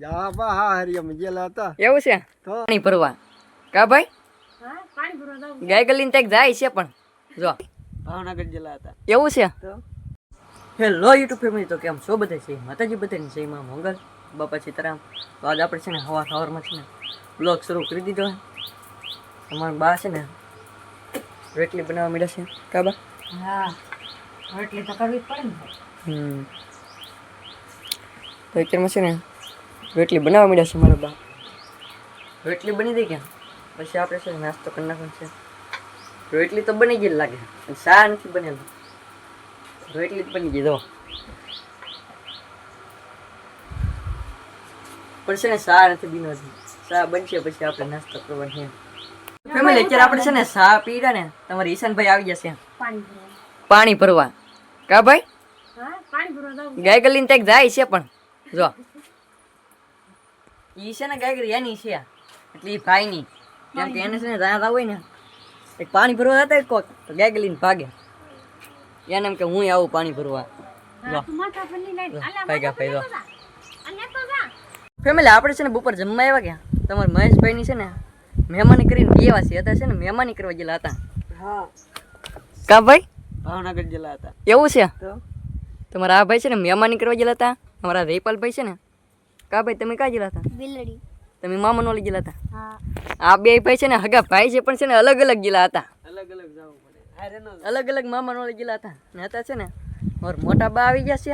જા બા હા હરિયમ ગયેલા હતા. એવું છે? પાણી ભરવા. કા ભાઈ? ગાય ગલીને ત્યાં જાય છે પણ. જો. ભાવનગર ગયેલા હતા. એવું છે? હેલો યુટ્યુબ ફેમિલી તો કેમ છો બધા? છે માતાજી બધાની છે માં મંગલ. બાપા સીતારામ. તો આજે આપણે છે ને હવા સવારમાં છે ને બ્લોગ શરૂ કરી દીધો છે અમારા બા છે ને રોટલી બનાવવા માંડ્યા છે. કા બા? હા રોટલી તો કરવી જ પડે ને. હમ. તો અત્યારમાં છે ને રોટલી બનાવવા માંડ્યા છે મારા બા. રોટલી બની દઈ ક્યાં પછી આપણે છે નાસ્તો કરી નાખવાનો છે. રોટલી તો બની ગઈ લાગે પણ શા નથી બનેલું? રોટલી જ બની ગઈ દો પણ છે ને શા નથી બન્યો છે શા બનશે પછી આપણે નાસ્તો કરવાનો છે. ફેમિલી અત્યારે આપણે છે ને શા પીડા ને તમારે ઈશાનભાઈ આવી જશે પાણી ભરવા પાણી ભરવા. કા ભાઈ? હા પાણી ભરવા જાવ ગાય ગલીને ત્યાં જાય છે પણ. જો. ઈ છે ને ગાય એની છે. એટલે એ ભાઈની. કેમ કે એને છે ને રાત હોય ને એક પાણી ભરવા જતા કોક તો ગેગ લઈને ભાગે. એને એમ કે હું આવું પાણી ભરવા. ભાઈ ફેમિલી આપણે છે ને બપોર જમવા આવ્યા ગયા. તમારા મહેશભાઈની છે ને મહેમાની કરીને બે છે હતા છે ને મહેમાની કરવા ગયેલા હતા. હા. કા ભાઈ? ભાવનગર ગયેલા હતા. એવું છે? તમારા આ ભાઈ છે ને મહેમાની કરવા ગયેલા હતા? અમારા રૈપાલભાઈ છે ને કા ભાઈ તમે ક્યાં ગયેલા હતા? બિલડી. તમે મામાનો લઈ ગયેલા હતા? હા. આ બે ભાઈ છે ને હગા ભાઈ છે પણ છે ને અલગ અલગ જિલ્લા હતા. અલગ અલગ જવું પડે. હારે અલગ અલગ મામાનો જિલ્લા હતા. ને હતા છે ને ઓર મોટા બા આવી ગયા છે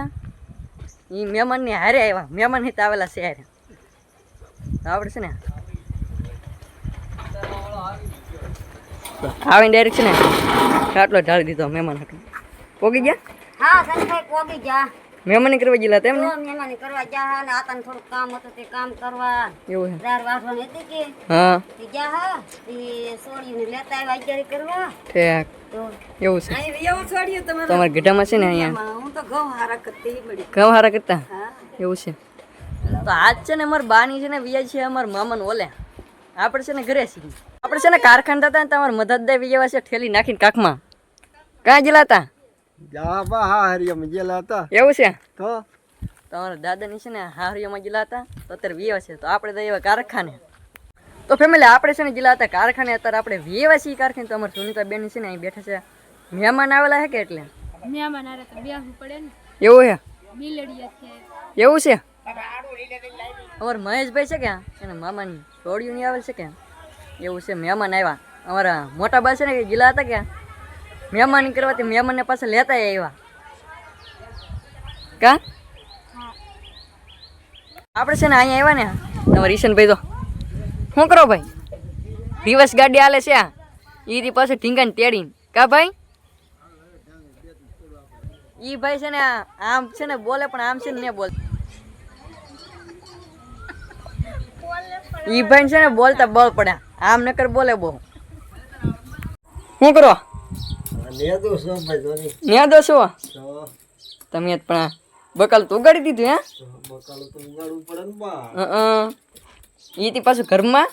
એ મહેમાનની હારે આવ્યા. મહેમાન હિત આવેલા છે હારે. તો આપણે છે ને? આવીને ડાયરેક્ટ છે ને ખાટલો ઢાળી દીધો મહેમાન હતો પોગી ગયા? હા સંભાઈ પોગી જા મહેમાની કરવા ગયેલા તેમ ને મહેમાની કરવા જા હા ને આતાને થોડું કામ હતું તે કામ કરવા. એવું છે દાર વાસણ હતી કે? હા. તે જા હા તે સોડીને લેતા આવ્યા અત્યારે કરવા. ઠેક. એવું છે. અહીં એવું છોડ્યું તમારે? તમારા ગઢામાં છે ને અહીંયા? હું તો ઘઉં હારા કરતી મળી ઘઉં હારા કરતા? એવું છે. તો આજ છે ને અમાર બાની છે ને વિયા છે અમારા મામાને ઓલે. આપણે છે ને ઘરે છીએ. આપણે છે ને કારખાના હતા ને તમારા મદદ દે વિયા છે ઠેલી નાખીને કાખમાં. કાં જલાતા હતા? જા હા હરિયમ ગયેલા હતા. એવું છે? તો? તમારા દાદાની છે ને હારીઓમાં ગયેલા હતા? તો અત્યારે વ્યાવા છે. તો આપણે તો એવા કારખાને. તો ફેમિલી આપણે છે ને ગયેલા હતા કારખાને. અત્યારે આપણે વ્યાવા છીએ કારખાને. તો અમારા સુનિતા બેન છે ને અહીં બેઠા છે. મહેમાન આવેલા છે કે એટલે? મહેમાન આરે તો બેહવું પડે ને. એવું છે બિલડી છે. એવું છે? અમારા મહેશભાઈ છે કે? એના મામાની છોડિયું ની આવેલ છે કે? એવું છે મહેમાન આવ્યા અમારા મોટા બા છે ને ગીલા હતા કે? મહેમાની કરવાથી મહેમાનને પાસે લેતા આવ્યા. કા? આપણે છે ને અહીંયા આવ્યા ને? તમારે ઈશનભાઈ તો શું કરો ભાઈ? દિવસ ગાડી હાલે છે આ. રી પાસે ઢીંગાને તેડીને. કા ભાઈ? ઈ ભાઈ છે ને આમ છે ને બોલે પણ આમ છે ને બોલ. ઈ ભાઈ છે ને બોલતા બળ પડ્યા. આમ નકર બોલે બહુ. શું કરો? લે દો સો ન્યા દો છો? તમે પણ બકાલ તો ઉગાડી દીધું હે? બકાલ તો ઉગાડવું પડે ને બા. અ ઈ થી પાછું ઘરમાં?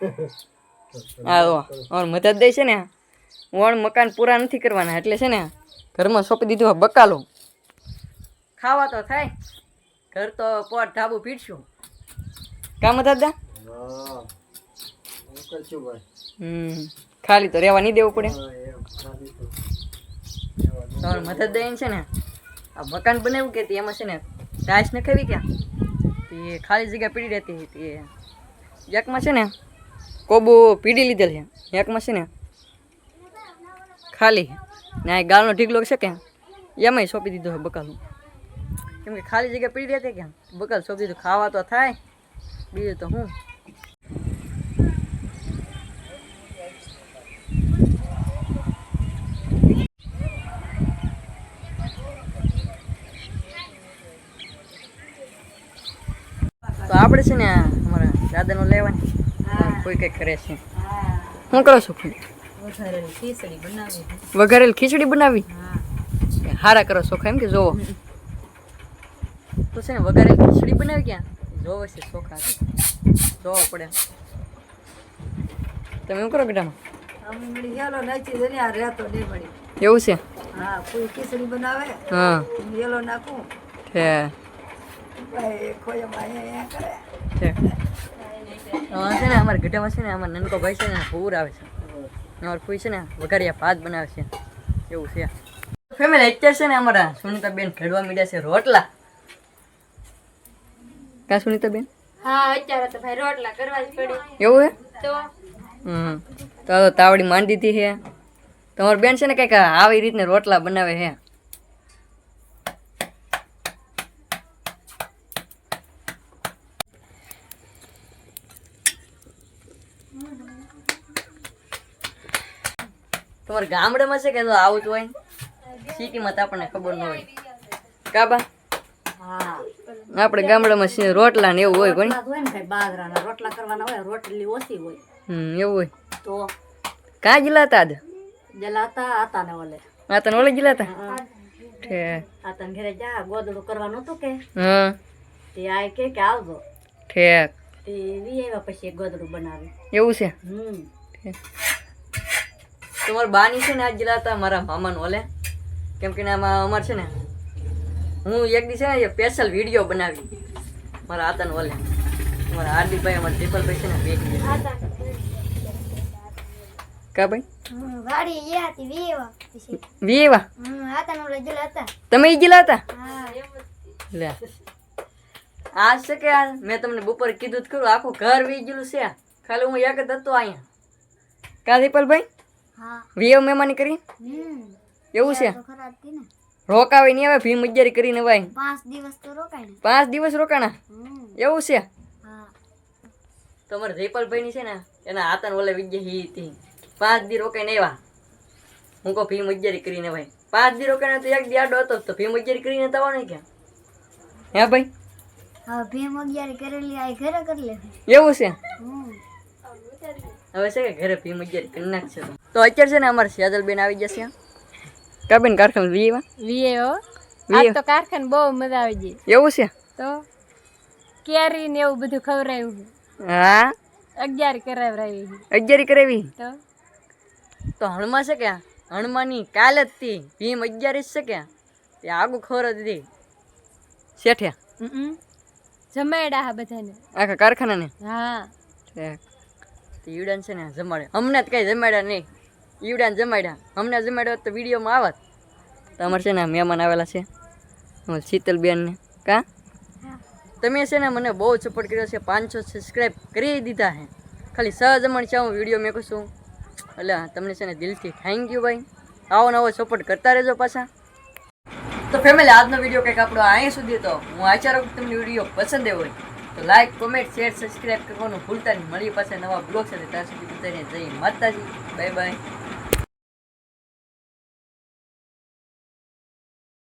હા ઓ ઓર મદદ દે છે ને? ઓણ મકાન પૂરા નથી કરવાના એટલે છે ને ઘરમાં સોંપી દીધું હા બકાલું. ખાવા તો થાય. ઘર તો પોટ ઢાબુ પીડશું કામ દાદા? કરશું ભાઈ? હમ. ખાલી તો રહેવા નહીં દેવું પડે. તમારે મદદ દઈને છે ને આ મકાન બનાવ્યું કે તે એમાં છે ને ટાઈસ નખાવી ક્યાં? તે ખાલી જગ્યા પીડી રહેતી તે એકમાં છે ને કોબો પીડી લીધેલ છે એકમાં છે ને ખાલી. ને આ ગાળનો ઢીકલો છે કે એમાંય સોંપી દીધો છે બકાલું. કેમ કે ખાલી જગ્યા પીડી રહેતી ક્યાં? બકાલ સોંપી દીધું. ખાવા તો થાય બીજું તો હું? આપણે છે ને અમારા દાદાનો લેવાની કોઈ કંઈક કરે છે. હા. શું કરો છો વઘારેલ ખીચડી બનાવી હા. હારા કરો ચોખા એમ કે જોવો. તો છે ને વઘારેલ ખીચડી બનાવી ક્યાં? જોવે છે ચોખા જોવો પડે. તમે શું કરો બેટામાં? એવું છે? હા કોઈ ખીચડી બનાવે હા. યેલો નાખું. છે છે અ, છે. ને અમારા ગઢામાં છે ને અમારા નનકો ભાઈ છે ને પૂર આવે છે. અમારા કોઈ છે ને વઘારિયા ભાત બનાવે છે. એવું છે. ફેમિલી અત્યારે છે ને અમારા સુનિતાબેન ખેડવા મીડ્યા છે રોટલા. કા સુનિતાબેન? હા અત્યારે તો ભાઈ રોટલા કરવા જ પડે. એવું હે? તો? હમ. તો તો તાવડી માંડી દીધી છે તમારી બેન છે ને કંઈક આવી રીતને રોટલા બનાવે છે તમારે ગામડામાં છે કે તો આવું જ હોય? સિટીમાં તો આપણને ખબર ન હોય. કાબા? હા. આપણે ગામડામાં છે રોટલા ને એવું હોય ને ભાઈ બાજરાના રોટલા કરવાના હોય રોટલી ઓછી હોય. હમ એવું હોય. તો? કાં જલાતા જ જલાતા હતા ને ઓલે. આ તને ઓલે જલાતા? આતા ઘરે જા ગોદડું કરવાનું હતું કે? હા. તે આય કે કે આવજો. ઠેક. તે વી આવ્યા પછી ગોદડું બનાવે. એવું છે? હમ. તમારા બાની છે ને આજ ગયેલા હતા મારા મામાનું ઓલે? કેમ કે ને આમાં અમારે છે ને હું એક દી છે ને સ્પેશિયલ વીડિયો બનાવી. મારા આતાનો ઓલે? મારા હાર્દિકભાઈ અમારા દીપલભાઈ છે ને વેચી કા ભાઈ? વીવા તમે ઈ જિલ્લા હતા? લે. આ છે કે આ મેં તમને બપોરે કીધું જ ખરું આખું ઘર વી ગયેલું છે. ખાલી હું એક જ હતો અહીંયા. કા દીપલભાઈ? હા. વીએવ મહેમાની કરી? એવું છે? ને. રોકાવે નહીં આવે ભીમ મજ્જારી કરીને ભાઈ. પાંચ દિવસ તો રોકાય પાંચ દિવસ રોકાણા? એવું છે? તમારે તમારે જયપાલભાઈની છે ને એના હાથાને ઓલે વિજ્ઞા હી હતી. પાંચ દી રોકાઈને આવ્યા. હું કહું ફી મજ્જારી કરીને ભાઈ. પાંચ દી રોકાઈને તો એક દી આડો હતો તો ફી મજ્જારી કરીને તો આવવાનું ક્યાં? હે ભાઈ. હા ભીમ અગિયાર કરેલી આ ઘરે કરી લે. એવું છે? હમ. હવે છે કે ઘરે ફી મજ્જારી કરી નાખશે તો. અત્યારે છે ને અમારે સેજલબેન આવી જશે કાબેન કારખાને વીએ હો. વીએ. આ તો કારખાન બહુ મજા આવી ગઈ. એવું છે? તો કેરી ને એવું બધું ખવરાયું હા? અગિયાર કરાવરાવી અગિયારી કરાવી? તો? તો હણમાં છે કે? હણમાની કાલ જ તી. ભીમ અગિયારી જ છે કે? તે આગું ખબર જ હતી. શેઠિયા. જમાડ્યા હા બધાને. આખા કારખાનાને? હા. ઠેક. તો ઈવડાન છે ને જમાડે અમને જ કઈ જમાડ્યા નહીં. ઈવડાને જમાડ્યા. અમને જમાડ્યા તો વિડીયોમાં આવત. તો અમારે છે ને મહેમાન આવેલા છે. અમારે શીતલબેન કા? તમે છે ને મને બહુ સપોર્ટ કર્યો છે. પાંચસો સબસ્ક્રાઈબ કરી દીધા હે. ખાલી સહ જમણ છે હું વીડિયો મેં છું. એટલે તમને છે ને દિલથી થેન્ક યુ ભાઈ. આવો નવો સપોર્ટ કરતા રહેજો પાછા. તો ફેમિલી આજનો વીડિયો કંઈક આપણો અહીંયા સુધી તો હું આશા રાખું તમને વીડિયો પસંદ હોય. તો લાઈક કોમેન્ટ શેર સબસ્ક્રાઈબ કરવાનું ભૂલતા નહીં. મળીએ પાસે નવા બ્લોગ સાથે. ત્યાં સુધી બધાને જય માતાજી. Bye bye